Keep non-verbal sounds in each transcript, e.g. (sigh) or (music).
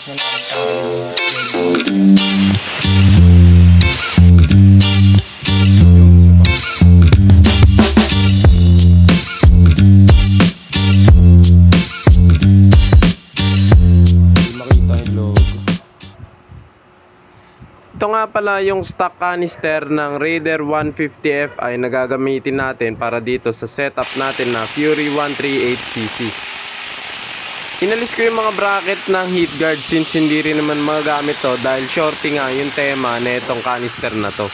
tapos na yung logo. Ito nga pala yung stock canister ng Raider 150F ay nagagamitin natin para dito sa setup natin na Fury 138cc. Inalis ko yung mga bracket ng heat guard since hindi rin naman magagamit to dahil shorty nga yung tema na itong canister na to.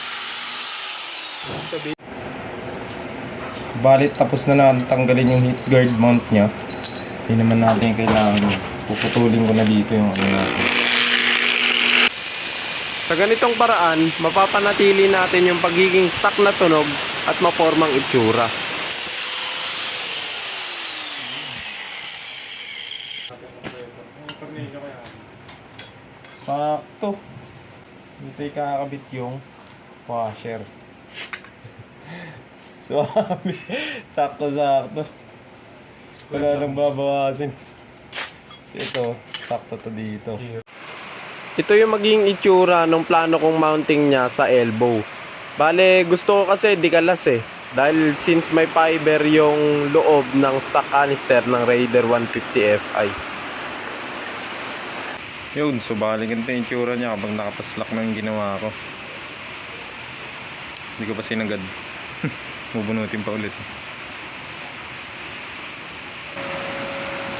Balit tapos na natin tanggalin yung heat guard mount niya. Hindi naman natin kailangan puputulin ko na dito yung ano natin. Sa ganitong paraan, mapapanatili natin yung pagiging stock na tunog at mapormang itsura. Sakto. Hintay kakabit yung washer. (laughs) Suwabe. Sakto-sakto. Wala nang babawasin. So ito, sakto to dito. Ito yung magiging itsura ng plano kong mounting niya sa elbow. Bale, gusto ko kasi di kalas eh. Dahil since may fiber yung loob ng stock canister ng Raider 150 Fi. Yun, so bali ganito yung itsura niya kapag nakapaslak na yung ginawa ko. Hindi ko pa sinagad. (laughs) Bubunutin pa ulit.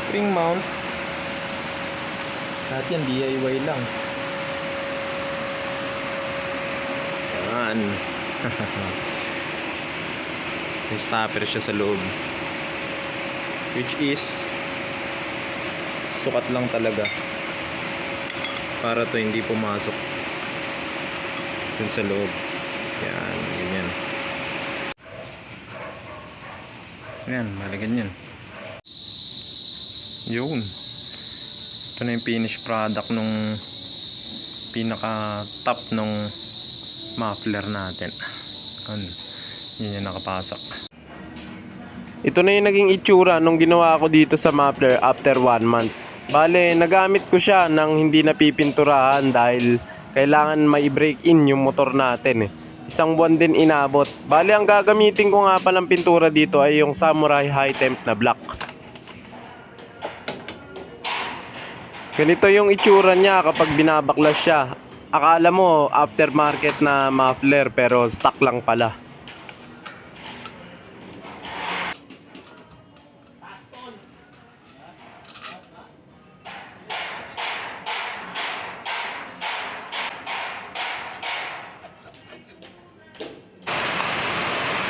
Spring mount. Lahat yan DIY lang. Yan. (laughs) May stopper siya sa loob. Which is sukat lang talaga. Para to hindi pumasok dun sa loob. Yan, ganyan. Yan, malagan yan. Yun. Ito na yung finished product nung pinaka top nung muffler natin. Ano, yun yung nakapasok. Ito na yung naging itsura nung ginawa ko dito sa muffler after one month. Bale, nagamit ko siya nang hindi napipinturahan dahil kailangan mai-break in yung motor natin eh. Isang buwan din inabot. Bale, ang gagamitin ko nga palang pintura dito ay yung Samurai High Temp na black. Ganito yung itsura niya kapag binabaklas siya. Akala mo aftermarket na muffler pero stock lang pala.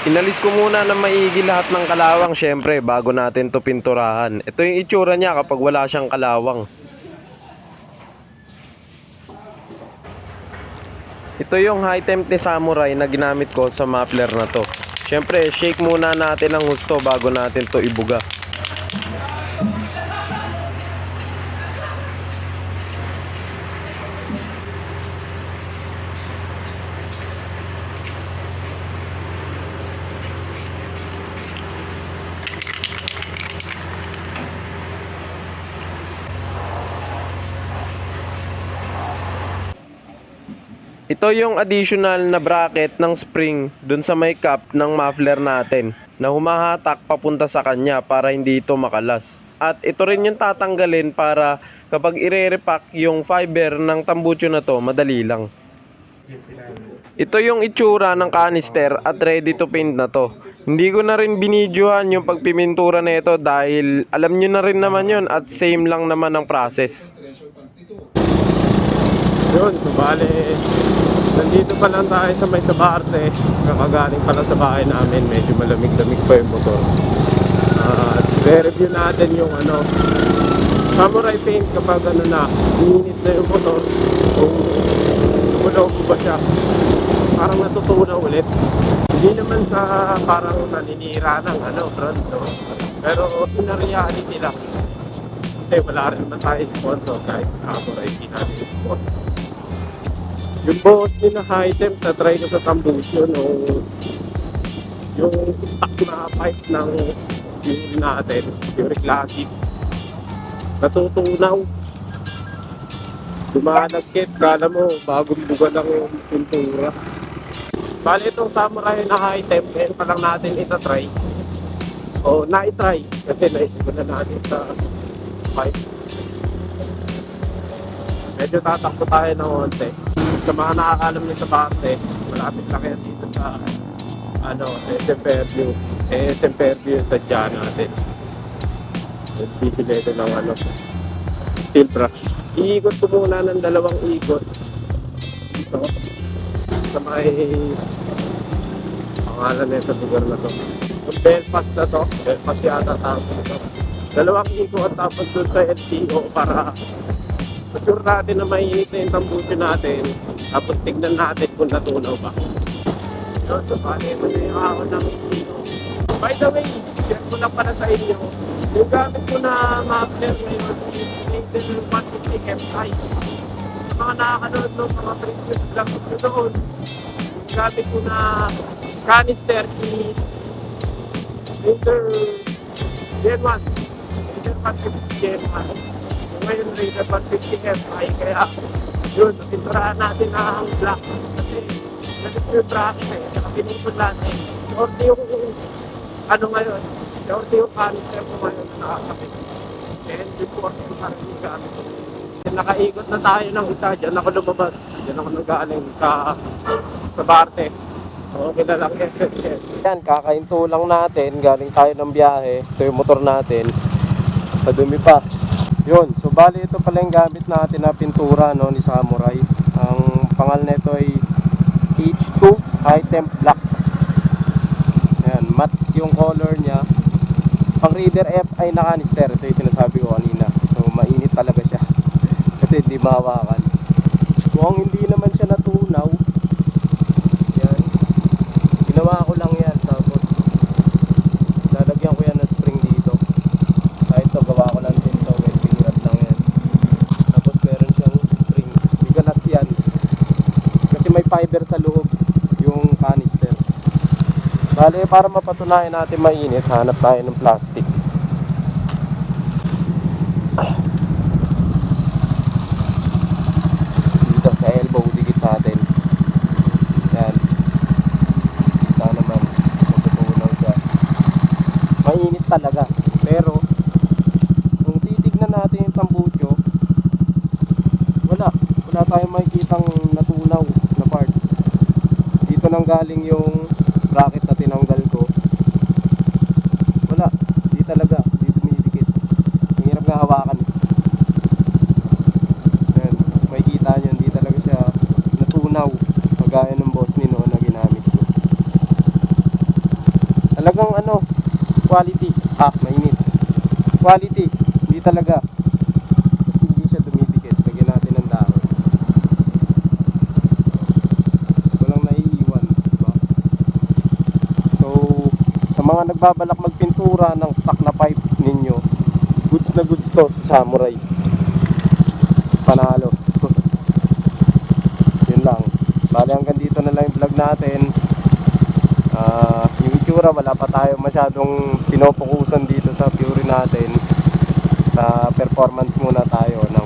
Inalis ko muna na maigi lahat ng kalawang syempre bago natin to pinturahan. Ito yung itsura niya kapag wala siyang kalawang. Ito yung high temp ni Samurai na ginamit ko sa muffler na to. Syempre, shake muna natin ang gusto bago natin to ibuga. Ito yung additional na bracket ng spring dun sa may cap ng muffler natin na humahatak papunta sa kanya para hindi ito makalas. At ito rin yung tatanggalin para kapag ire-repack yung fiber ng tambucho na to, madali lang. Ito yung itsura ng canister at ready to paint na to. Hindi ko na rin binidyohan yung pagpimintura na ito dahil alam nyo na rin naman yun at same lang naman ang process. Yun, so bale, nandito pa lang tayo sa may Sabarte. Kakagaling pa lang sa bahay namin, medyo malamig-lamig pa yung motor. At re-review natin yung ano, samurai paint kapag ano na, init na yung motor, kung lumulog ba siya. Parang natutunaw ulit. Hindi naman sa parang naninira ng ano, front, no? Pero in reality lang. Kasi wala rin naman tayo sponsor kahit samurai paint natin sponsor. Yung buhos din na high temp na try ko sa Tambucio no yung stock na pipe ng Fury natin, Fury Classic. Natutunaw. Dumanagkit, kala mo, bagong buga yung pintura. Bali itong samurai na high temp, ngayon pa lang natin itatry. O, na-try. Kasi naisip na natin sa pipe. Medyo tatakbo tayo ng onte. Sa mga nakakalam nyo sa parte, malapit lang yan dito sa ano, SM Fairview. Eh, SM Fairview yung sadya natin. Bibili ito ng ano, steel brush. Iikot ko muna ng dalawang ikot. Dito. Sa may pangalan sa lugar na to. Yung Belfast na to. Belfast yata tapos ito. Dalawang ikot tapos doon sa LTO para sure natin na mainit na yung tambucho natin. Tapos tignan natin kung natunaw ba. Yun, so bali, ito na yung ako ng. By the way, share ko lang pala sa inyo. Yung gamit ko na muffler ngayon Nathan 150 MI. Sa mga nakakanood ng mga previous vlog ko doon, yung gamit ko na canister is Winter Gen 1. Winter 150 Gen 1. Ngayon Raider 150 MI. Kaya yun, napinturahan natin ang black. Kasi nalit yung bracket eh. Saka pinipon natin. Or yung ano ngayon, Shorty yung canister ko ngayon na nakakapit. And before pa rin yung gamit ko. Nakaikot na tayo ng isa, dyan ako lumabas. Dyan ako nagaling sa, sa Barte. Okay na lang. Yan, kakainto lang natin. Galing tayo ng biyahe. Ito yung motor natin. Padumi pa. Yun, so bali ito pala yung gamit natin na pintura no, ni Samurai. Ang pangal nito ay H2 High Temp Black. Ayan, matte yung color niya. Pang Reader F ay nakanister. Ito yung sinasabi ko kanina. So, mainit talaga siya. (laughs) Kasi hindi mahawakan. Kung hindi naman siya natunaw, yan. Ginawa ko lang yan. Tapos, lalagyan ko yan ng spring dito. Kahit ito, gawa ko lang din ito. Welding rod lang yan. Tapos, meron siyang spring. Bigalas yan. Kasi may fiber sa loob yung canister. Bale, para mapatunayan natin mainit, hanap tayo ng plastic. Dito sa elbow, dikit natin. Yan. Kita naman, matutunaw siya. Mainit talaga. Pero, kung titignan natin yung tambucho, wala. Wala tayong makikitang natunaw na part. Dito nang galing yung bracket na tinanggal ko. Wala. Di talaga. Di dumidikit. Ang hirap nga hawakan. Ayan. Makikita nyo. Hindi talaga siya natunaw. Kagaya ng boss ni noon na ginamit ko. Talagang ano. Quality. Ah, mainit. Quality. Hindi talaga. Kasi hindi siya dumidikit. Lagyan natin ng dahon. Walang naiiwan. Diba? So, sa mga nagbabalak magpintura ng stock na pipe ninyo, goods na goods to sa Samurai. Panalo. (laughs) Yun lang. Bali hanggang dito na lang yung vlog natin. Ah, yung itsura, wala pa tayo masyadong pinopokusan dito sa Fury natin. Sa performance muna tayo ng